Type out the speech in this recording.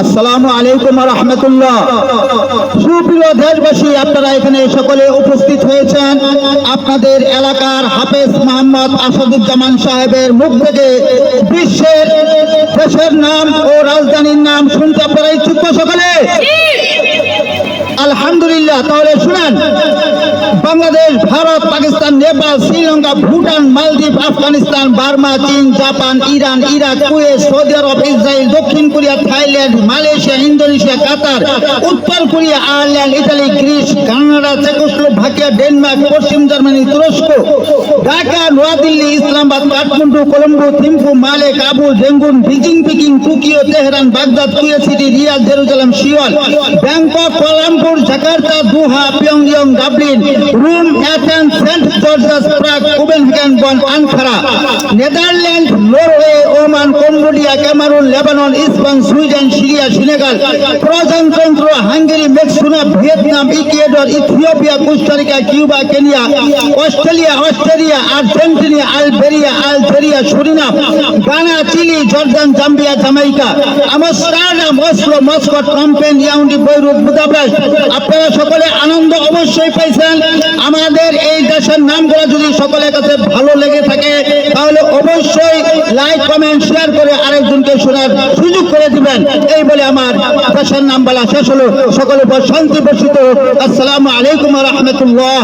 আসসালামু আলাইকুম রহমতুল্লাহ। সুপ্রিয় দেশবাসী আপনারা এখানে সকলে উপস্থিত হয়েছেন। আপনাদের এলাকার হাফেজ মোহাম্মদ আসাদুজ্জামান সাহেবের মুখ থেকে বিশ্বের দেশের নাম ও রাজধানীর নাম শুনতে আপনারা ইচ্ছুক সকলে? আলহামদুলিল্লাহ তাহলে শুনেন। বাংলাদেশ, ভারত, পাকিস্তান, নেপাল, শ্রীলঙ্কা, ভুটান, মালদ্বীপ, আফগানিস্তান, বার্মা, চীন, Japan, Iran, Iraq, Kuwait, Saudi Arab, Israel, দক্ষিণ Korea, Thailand, Malaysia, Indonesia, Qatar, উত্তর Korea, Ireland, Italy, Greece, Canada, Czechoslovakia, Denmark, পশ্চিম জার্মানি, তুরস্ক, Dhaka, New Delhi, Islamabad, Kathmandu, Colombo, Thimphu, Male, Kabul, Rangoon, Beijing, Peking, Tokyo, Tehran, Baghdad, Kuwait City, Riyadh, Jerusalem Seoul Bangkok Kuala Lumpur Jakarta, Doha, পিয়ংইয়ং, Dublin Rome Athens Saint George's Prague Copenhagen Bonn Ankara Netherland Norway Oman Cambodia Cameroon Lebanon ইসপান Sweden Syria Senegal প্রজাতন্ত্র Hungary Mexico Vietnam Ecuador Ethiopia Costa Rica Cuba Kenya Australia Australia Argentina আলবেরিয়া Algeria Suriname Ghana Chile Jordan Zambia Jamaica Amsterdam Oslo Muscat campaign Yaounde Beirut Budapest আপনারা সকলে আনন্দ অবশ্যই পাইছেন। দেশের নামগুলো যদি সকলের কাছে ভালো লেগে থাকে, তাহলে অবশ্যই লাইক কমেন্ট শেয়ার করে আরেকজনকে শোনার সুযোগ করে দিবেন। এই বলে আমার আকাশের নাম বলা শেষ হলো। সকলের উপর শান্তি বর্ষিত। আসসালামু আলাইকুম রহমতুল্লাহ।